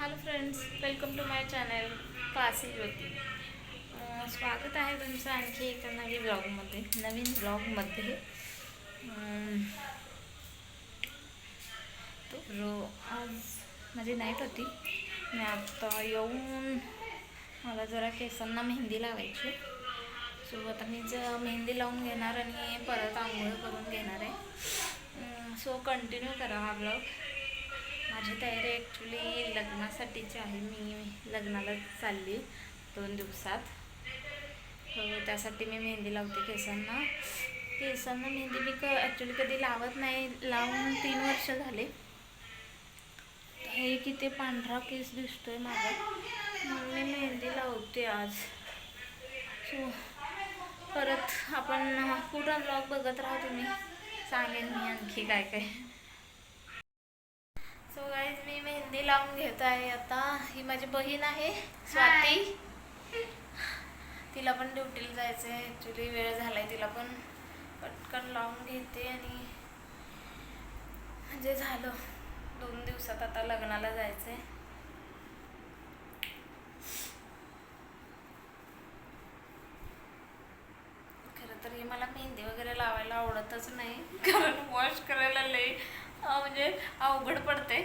Hello friends welcome to my channel Kasi Jyoti स्वागत आहे तुमचं आणखी एका नवीन ब्लॉगमध्ये नवीन ब्लॉगमध्ये रो आज माझी नाईट होती. मी आता येऊन मला जरा केसांना मेहंदी लावायची सो आता मी ज मेहंदी लावून घेणार आणि परत आंघोळ करून घेणार आहे. सो कंटिन्यू करा हा ब्लॉग माझी तयारी ॲक्च्युली लग्नासाठीची आहे. मी लग्नाला चालली दोन दिवसात. हो, त्यासाठी मी मेहंदी लावते केसांना. केसांना मेहंदी मी क ॲक्च्युली कधी लावत नाही. लावून तीन वर्ष झाले. हे किती पांढरा केस दिसतोय माझा. म्हणून मी मेहंदी लावते आज. सो परत आपण कुठं ब्लॉग बघत राहा तुम्ही. सांगेन मी आणखी काय काय. सो गाईज मी मेहंदी लावून घेत आहे आता. ही माझी बहीण आहे स्वाती. तिला पण ड्युटीला जायचं आहे ॲक्च्युली वेळ झालाय तिला पण. पटकन लावून घेते आणि म्हणजे झालं दोन दिवसात आता लग्नाला जायचं आहे खरं तर हे मला मेहंदी वगैरे लावायला आवडतच नाही. कारण वॉश करायला लई म्हणजे अवघड पडते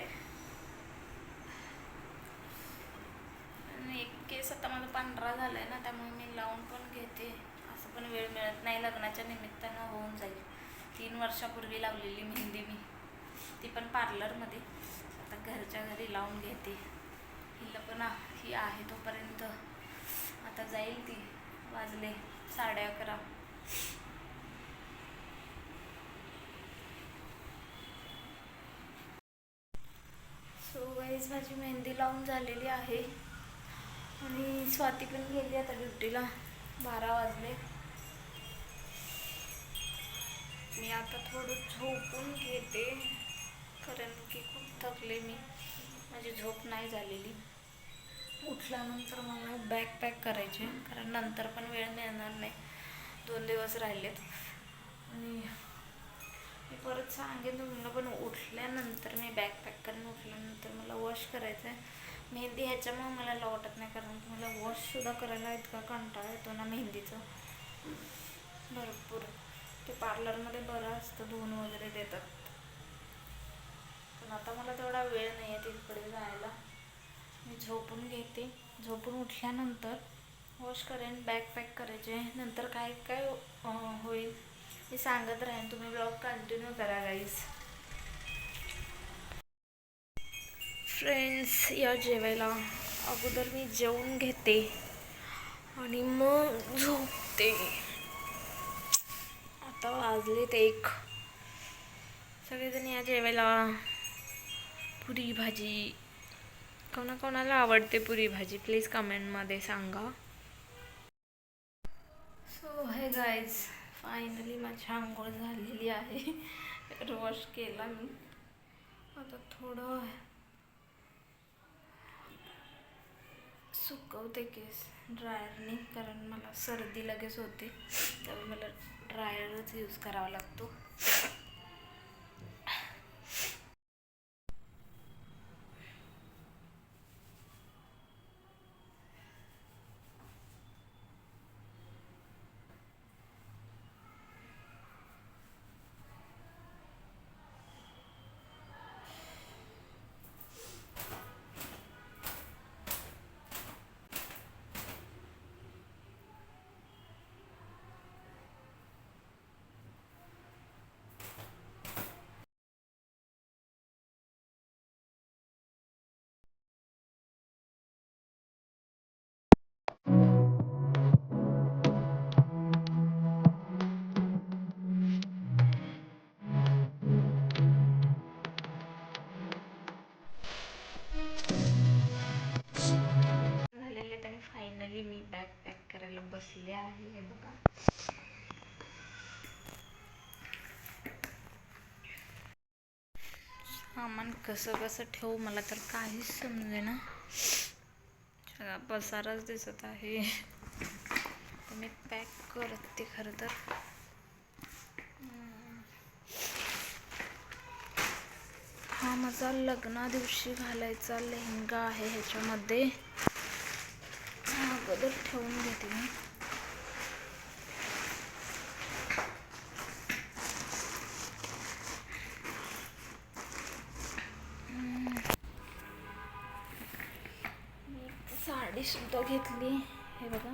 आणि एक केस आता माझा पांढरा झालाय ना त्यामुळे मी लावून पण घेते. असं पण वेळ मिळत नाही लग्नाच्या निमित्तानं होऊन जाईल. तीन वर्षापूर्वी लावलेली मेहंदी मी. ती पण पार्लरमध्ये. आता घरच्या घरी लावून घेते. हिला पण ही आहे तोपर्यंत. आता जाईल ती. वाजले साडे अकरा. सो माझी मेहंदी लावून झालेली आहे. आणि स्वाती पण गेली आता ड्युटीला बारा वाजले. मी आता थोडं झोपून घेते कारण की खूप थकले मी. माझी झोप नाही झालेली. उठल्यानंतर मला बॅग पॅक करायचे कारण नंतर पण वेळ मिळणार नाही. दोन दिवस राहिलेत. आणि परत सांगेन तुम्हाला पण उठल्यानंतर मी बॅग पॅक करेन उठल्यानंतर मला वॉश करायचं आहे मेहंदी ह्याच्यामुळे मला लाव वाटत नाही कारण की मला वॉशसुद्धा करायला इतका कंटाळा येतो ना मेहंदीचं. भरपूर. ते पार्लरमध्ये बरं असतं धुवून वगैरे देतात. पण आता मला तेवढा वेळ नाही आहे तिकडे जायला. मी झोपून घेते. झोपून उठल्यानंतर वॉश करेन बॅग पॅक करायचे. नंतर काय काय होईल? मी सांगत राहीन तुम्ही ब्लॉग कंटिन्यू करा गाईज फ्रेंड्स या जेवायला अगोदर मी जेवून घेते आणि मग झोपते. आता वाजलेत एक. सगळेजण या जेवायला पुरी भाजी. कोणा कोणाला आवडते पुरी भाजी? प्लीज कमेंटमध्ये सांगा. सो हे गाईज फायनली माझी आंघोळ झालेली आहे. वॉश केला मी. आता थोडं सुकवते केस. ड्रायरने कारण मला सर्दी लगेच होते. त्यामुळे मला ड्रायरच यूज करावा लागतो. कसं कसं ठेवू मला तर काहीच समजे ना सगळा पसाराच दिसत आहे. मी पॅक ते खरं तर. हा माझा लग्ना दिवशी घालायचा लेहंगा आहे ह्याच्यामध्ये. अगोदर ठेवून घेते मी हम्म. मी एक घेतली. हे बघा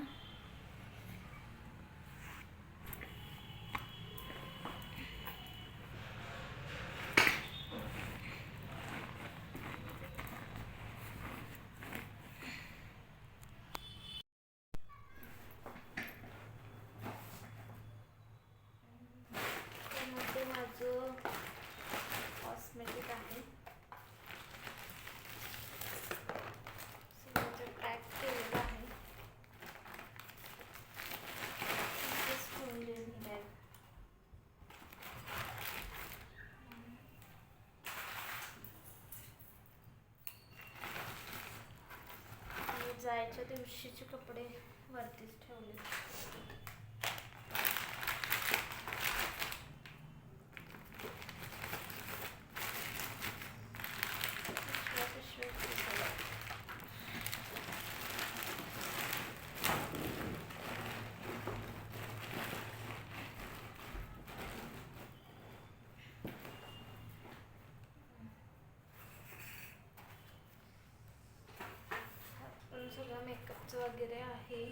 त्यामध्ये माझं कॉस्मेटिक आहे सगळं पॅक केलेलं आहे इथेच ठेवली आहे मी bag. आणि दिवशीचे कपडे वरतीच ठेवले पिशव्या पिशव्या आहेत सगळ्या. पण सगळं मेकअपचं वगैरे आहे.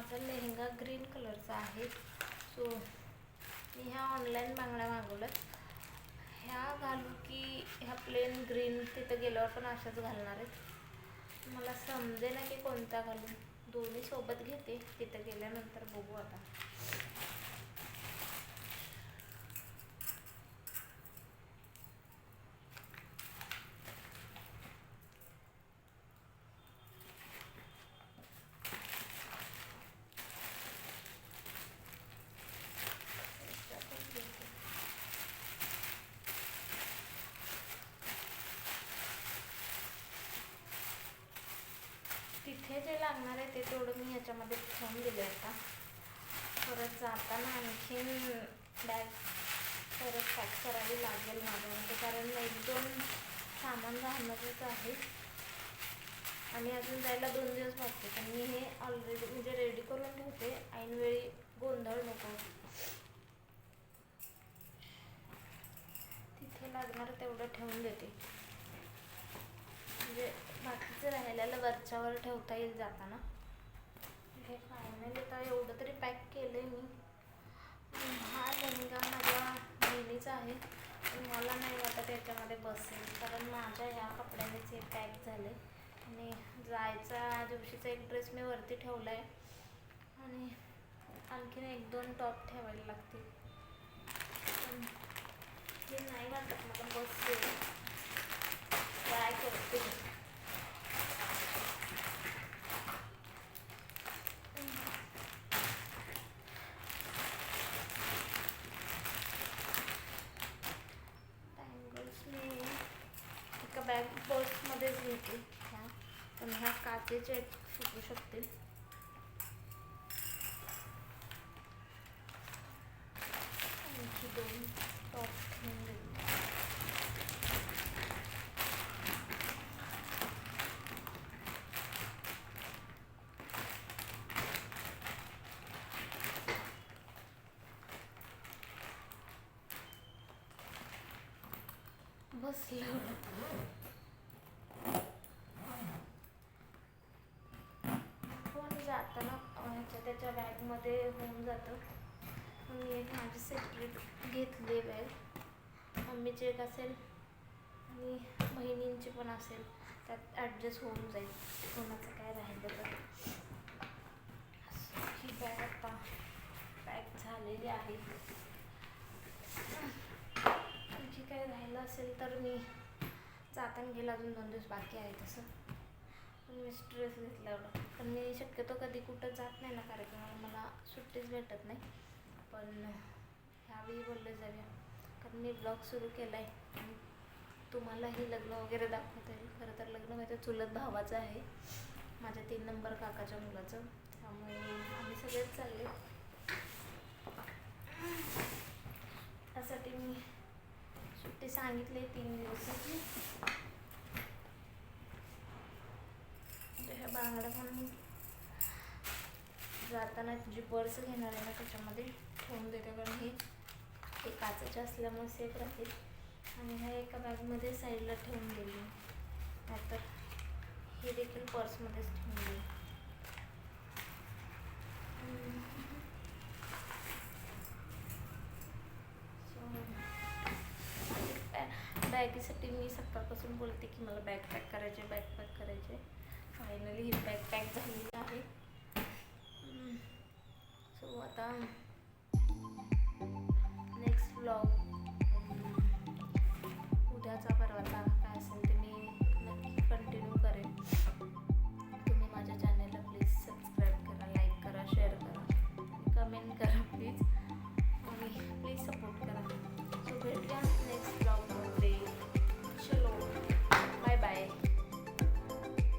माझा लेहंगा ग्रीन कलरचा आहे. सो मी ह्या ऑनलाईन बांगड्या मागवल्यात. ह्या घालू की ह्या प्लेन ग्रीन तिथं गेल्यावर पण अशाच घालणार आहेत. मला समजे ना की कोणता घालू. दोन्ही सोबत घेते. तिथं गेल्यानंतर बघू आता ह्याच्यातच घेते. म्हणजे जे लागणार आहे ते तेवढं मी ह्याच्यामध्ये ठेवून दिले आता. परत जाताना आणखीन बॅग परत पॅक करावी लागेल माझ्यामध्ये म्हणजे कारण एक दोन सामान राहणारच आहे. आणि अजून जायला दोन दिवस वाटते तर मी हे ऑलरेडी म्हणजे रेडी करून ठेवते. ऐनवेळी गोंधळ नको. तिथे लागणार तेवढं ठेवून देते. म्हणजे बाकीचं राहिलेलं वरच्यावर ठेवता येईल जाताना. हे फायनली आता एवढं तरी पॅक केलं आहे मी. हा लेहंगा माझ्या बहिणीचा आहे. मला नाही वाटत याच्यामध्ये बसेल. कारण माझ्या ह्या कपड्यानेच हे पॅक झाले आणि जायचा दिवशीचा एक ड्रेस मी वरती ठेवला आहे आणि आणखीन एक दोन टॉप ठेवायला लागतील. पण हे नाही वाटत मला बसेल. ट्राय करते मी. एका बॅग पर्समध्येच घेते ह्या पण ह्या काचेच्या आहेत, फुटू शकतील आणखी दोन टॉप घेऊन देते बसलं त्याच्या बॅगमध्ये होऊन जातं मी एक माझी सेपरेट घेतली बॅग मम्मीची एक असेल आणि बहिणींची पण असेल त्यात ॲडजस्ट होऊन जाईल कोणाचं काय राहिलं तर असं ही बॅग आता पॅक झालेली आहे. आणखी काय राहिलं असेल तर मी जाताना गेलं अजून दोन दिवस बाकी आहे तसं. पण मी स्ट्रेस घेतला एवढा. पण मी शक्यतो कधी कुठं जात नाही ना कार्यक्रमाला. मला सुट्टीच भेटत नाही. पण ह्यावेळी बोलले जाऊया. कारण मी ब्लॉग सुरू केला आहे आणि तुम्हालाही लग्न वगैरे दाखवता येईल. खरं तर लग्न माझ्या चुलत भावाचं आहे. माझ्या तीन नंबर काकाच्या मुलाचं. त्यामुळे आम्ही सगळेच चालले. त्यासाठी मी सुट्टी सांगितली तीन दिवसाची. ह्या बांगड्या पण जाताना जी पर्स घेणार आहे ना त्याच्यामध्ये. ठेवून देते कारण हे ते काचेचे असल्यामुळे सेफ राहतील आणि ह्या एका बॅगमध्ये साईडला ठेवून दिली. नाहीतर हे देखील पर्समध्येच त्यासाठी मी सकाळपासून बोलते की मला बॅकपॅक करायचे बॅकपॅक करायचे. फायनली ही बॅकपॅक झालेली आहे. सो आता